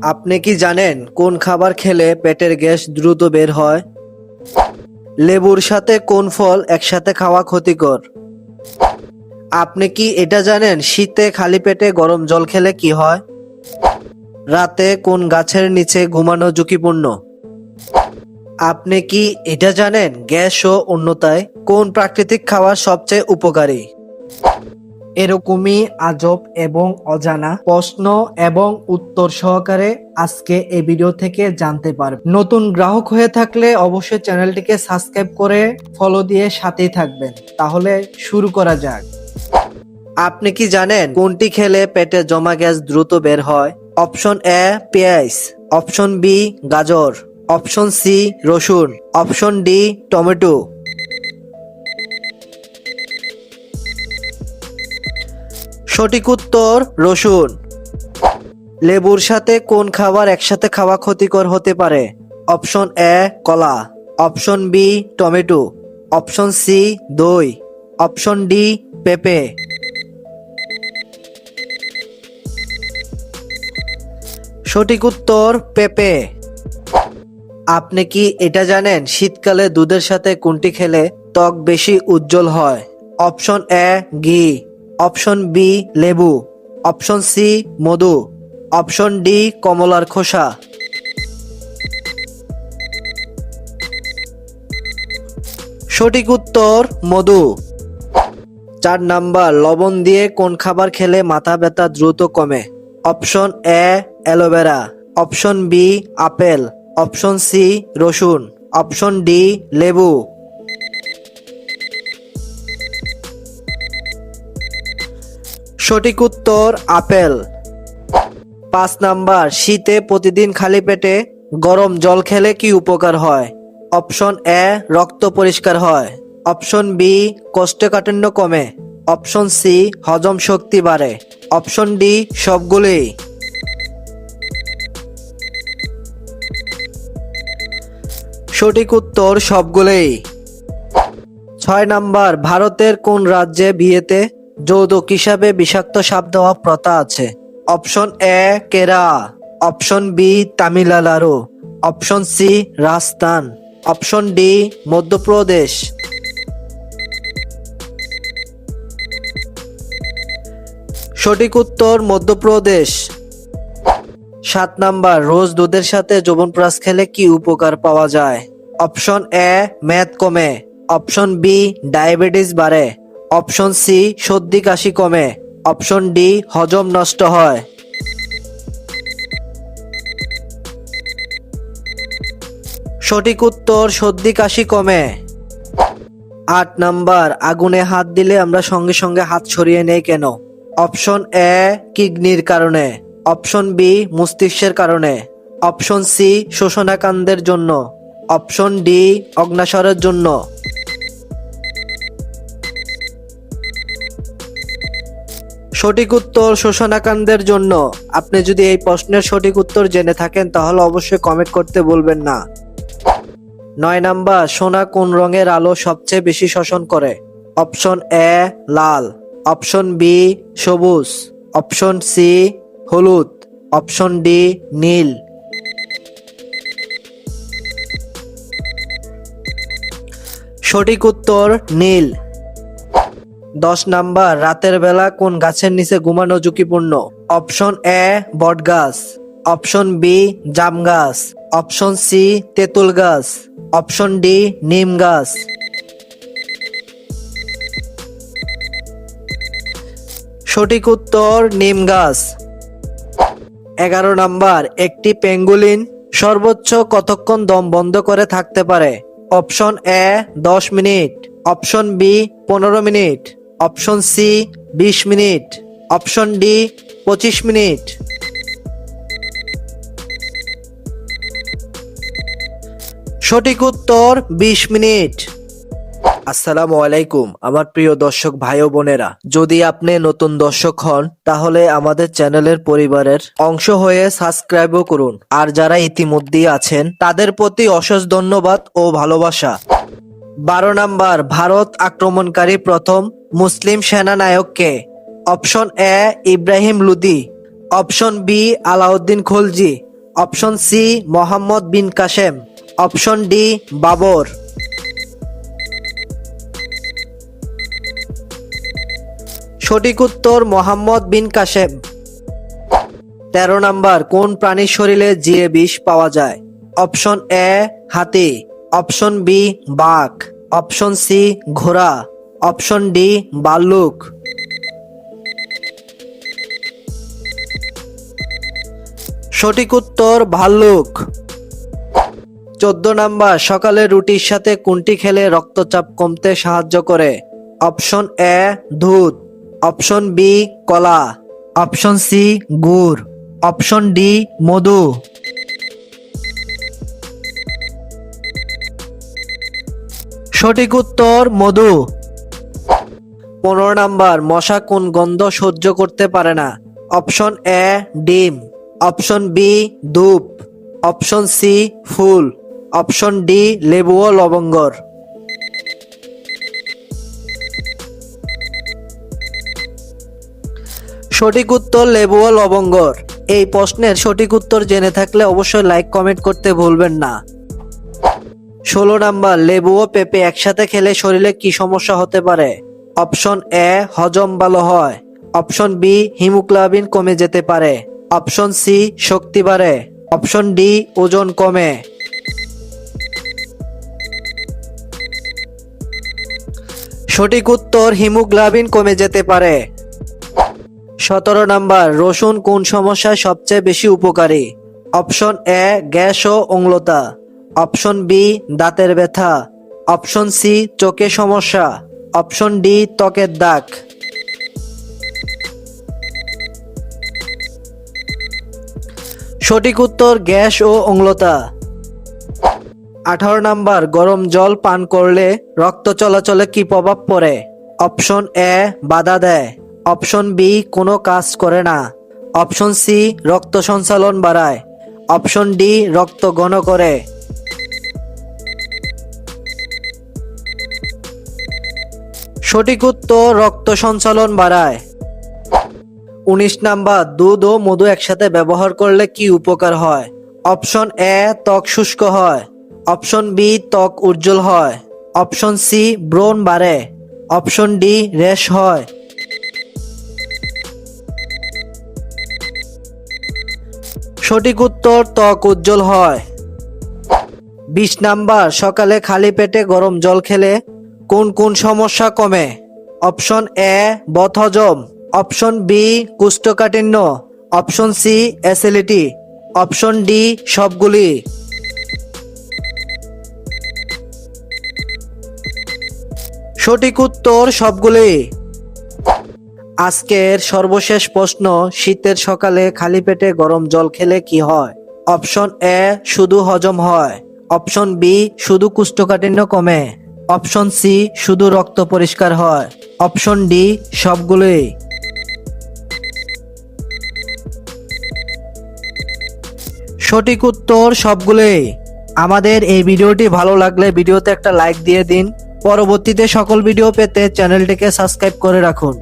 আপনি কি জানেন কোন খাবার খেলে পেটের গ্যাস দ্রুত বের হয়? লেবুর সাথে কোন ফল একসাথে খাওয়া ক্ষতিকর? আপনি কি এটা জানেন শীতে খালি পেটে গরম জল খেলে কি হয়? রাতে কোন গাছের নিচে ঘুমানো ঝুঁকিপূর্ণ? আপনি কি এটা জানেন গ্যাস ও অন্যতায় কোন প্রাকৃতিক খাবার সবচেয়ে উপকারী? এরকমই আজব এবং অজানা প্রশ্ন এবং উত্তর সহকারে আজকে এই ভিডিও থেকে জানতে পারবে। নতুন গ্রাহক হয়ে থাকলে অবশ্যই চ্যানেলটিকে সাবস্ক্রাইব করে ফলো দিয়ে সাথেই থাকবেন। তাহলে শুরু করা যাক। আপনি কি জানেন কোনটি খেলে পেটে জমা গ্যাস দ্রুত বের হয়? অপশন এ, পেঁয়াজ। অপশন বি, গাজর। অপশন সি, রসুন। Option D, tomato. সঠিক উত্তর রসুন। লেবুর সাথে কোন খাবার একসাথে খাওয়া ক্ষতিকর হতে পারে? অপশন এ, কলা। Option B, tomato. Option C, দই। অপশন ডি, পেঁপে। সঠিক উত্তর, পেঁপে। আপনি কি এটা জানেন শীতকালে দুধের সাথে কোনটি খেলে ত্বক বেশি উজ্জ্বল হয়? অপশন এ, ঘি। অপশন বি, লেবু। অপশন সি, মধু। অপশন ডি, কমলার খোসা। সঠিক উত্তর, মধু। চার নাম্বার, লবণ দিয়ে কোন খাবার খেলে মাথা ব্যথা দ্রুত কমে? Option A, aloe vera. Option B, apple. Option C, রসুন। অপশন ডি, লেবু। সঠিক উত্তর আপেল। পাঁচ নাম্বার, শীতে প্রতিদিন খালি পেটে গরম জল খেলে কি উপকার হয়? অপশন এ, রক্ত পরিষ্কার হয়। অপশন বি, কোষ্ঠকাঠিন্য কমে। অপশন সি, হজম শক্তি বাড়ে। অপশন ডি সবগুলোই সঠিক উত্তর সবগুলোই ছয় নাম্বার, ভারতের কোন রাজ্যে বিয়েতে যৌতুক হিসাবে বিষাক্ত সাপ দেওয়া প্রথা আছে। Option A, Kerala. Option B, Tamil Nadu. Option C, Rajasthan. Option D, Madhya Pradesh. সঠিক উত্তর, মধ্যপ্রদেশ। সাত নাম্বার, রোজ দুধের সাথে যৌবনপ্রাস খেলে কি উপকার পাওয়া যায়? অপশন এ ম্যাথ কমে। অপশন বি, ডায়াবেটিস বাড়ে। অপশন সি, সর্দি কাশি কমে। অপশন ডি, হজম নষ্ট হয়। সঠিক উত্তর, সর্দি কাশি কমে। আট নাম্বার, আগুনে হাত দিলে আমরা সঙ্গে সঙ্গে হাত সরিয়ে নেই কেন? অপশন এ, কিডনির কারণে। অপশন বি, মস্তিষ্কের কারণে। অপশন সি, শোষণাকাণ্ডের জন্য। অপশন ডি অগ্নাশরের জন্য। সঠিক উত্তর শোষণাকাণ্ডের জন্য। আপনি যদি এই প্রশ্নের সঠিক উত্তর জেনে থাকেন, তাহলে অবশ্যই কমেন্ট করতে বলবেন না। নয় নাম্বার, সোনা কোন রঙের আলো সবচেয়ে বেশি শোষণ করে? অপশন এ, লাল। অপশন বি, সবুজ। অপশন সি, হলুদ। অপশন ডি, নীল। সঠিক উত্তর, নীল। দশ নাম্বার, রাতের বেলা কোন গাছের নিচে ঘুমানো ঝুঁকিপূর্ণ? অপশন এ বট গাছ অপশন বি জাম গাছ অপশন সি তেঁতুল গাছ অপশন ডি নিম গাছ সঠিক উত্তর নিম গাছ এগারো নাম্বার, একটি পেঙ্গুলিন সর্বোচ্চ কতক্ষণ দম বন্ধ করে থাকতে পারে? অপশন এ, দশ মিনিট। অপশন বি, পনেরো মিনিট। অপশন সি, বিশ মিনিট। অপশন ডি, পঁচিশ মিনিট। সঠিক উত্তর, বিশ মিনিট। আসসালামু আলাইকুম, আমার প্রিয় দর্শক ভাই ও বোনেরা। যদি আপনি নতুন দর্শক হন, তাহলে আমাদের চ্যানেলের পরিবারের অংশ হয়ে সাবস্ক্রাইবও করুন। আর যারা ইতিমধ্যেই আছেন, তাদের প্রতি অশেষ ধন্যবাদ ও ভালোবাসা। বারো নাম্বার, ভারত আক্রমণকারী প্রথম মুসলিম সেনানায়ককে। Option A, Ibrahim Lodi. Option B, Alauddin Khalji. Option C, Mohammad bin Qasim. Option D, Babur. সঠিক উত্তর, মোহাম্মদ বিন কাসেম। তেরো নাম্বার, কোন প্রাণীর শরীরে জিরে বিষ পাওয়া যায়? অপশন এ, হাতি। অপশন বি, বাঘ। অপশন সি, ঘোড়া। অপশন ডি বাল্লুক সঠিক উত্তর, ভাল্লুক। চোদ্দ নাম্বার, সকালে রুটির সাথে কোনটি খেলে রক্তচাপ কমতে সাহায্য করে। অপশন এ, দুধ। অপশন বি, কলা। অপশন সি, গুড়। অপশন ডি, মধু। সঠিক উত্তর, মধু। পনেরো নাম্বার, মশা কোন গন্ধ সহ্য করতে পারে না? অপশন এ, ডিম। অপশন বি, ধূপ। অপশন সি, ফুল। অপশন ডি, লেবু ও লবঙ্গর। সঠিক উত্তর, লেবু ও লবঙ্গর। এই প্রশ্নের সঠিক উত্তর জেনে থাকলে অবশ্যই লাইক, কমেন্ট করতে ভুলবেন না। ষোলো নাম্বার, লেবু ও পেঁপে একসাথে খেলে শরীরে কি সমস্যা হতে পারে? অপশন এ, হজম ভালো হয়। অপশন বি, হিমোগ্লোবিন কমে যেতে পারে। অপশন সি, শক্তি বাড়ে। অপশন ডি, ওজন কমে। সঠিক উত্তর, হিমোগ্লোবিন কমে যেতে পারে। সতেরো নাম্বার, রসুন কোন সমস্যায় সবচেয়ে বেশি উপকারী? অপশন এ, গ্যাস ও অম্লতা। অপশন বি, দাঁতের ব্যথা। অপশন সি, চোখে সমস্যা। অপশন ডি, ত্বকের দাগ। সঠিক উত্তর, গ্যাস ও অম্লতা। আঠারো নাম্বার, গরম জল পান করলে রক্ত চলাচলে কি প্রভাব পড়ে? অপশন এ, বাধা দেয়। অপশন বি, কোনো কাজ করে না। অপশন সি, রক্ত সঞ্চালন বাড়ায়। অপশন ডি, রক্ত ঘন করে। সঠিক উত্তর রক্ত সঞ্চালন বাড়ায়। উনিশ নাম্বার, দুধ ও মধু একসাথে ব্যবহার করলে কি উপকার হয়? অপশন এ, ত্বক শুষ্ক হয়। অপশন বি, ত্বক উজ্জ্বল হয়। অপশন সি, ব্রণ বাড়ে। অপশন ডি, রেশ হয়। সঠিক উত্তর, ত্বক উজ্জ্বল হয়। বিশ নাম্বার, সকালে খালি পেটে গরম জল খেলে কোন কোন সমস্যা কমে? অপশন এ বথহজম option B, কুষ্ঠকাঠিন্য। Option C acidity option D, সবগুলি। সঠিক উত্তর সবগুলি। আজকের সর্বশেষ প্রশ্ন, শীতের সকালে খালি পেটে গরম জল খেলে কি হয়? অপশন এ, শুধু হজম হয়। অপশন বি, শুধু কুষ্ঠকাঠিন্য কমে। অপশন সি, শুধু রক্ত পরিষ্কার হয়। অপশন ডি, সবগুলোই। সঠিক উত্তর, সবগুলোই। আমাদের এই ভিডিওটি ভালো লাগলে ভিডিওতে একটা লাইক দিয়ে দিন। পরবর্তীতে সকল ভিডিও পেতে চ্যানেলটিকে সাবস্ক্রাইব করে রাখুন।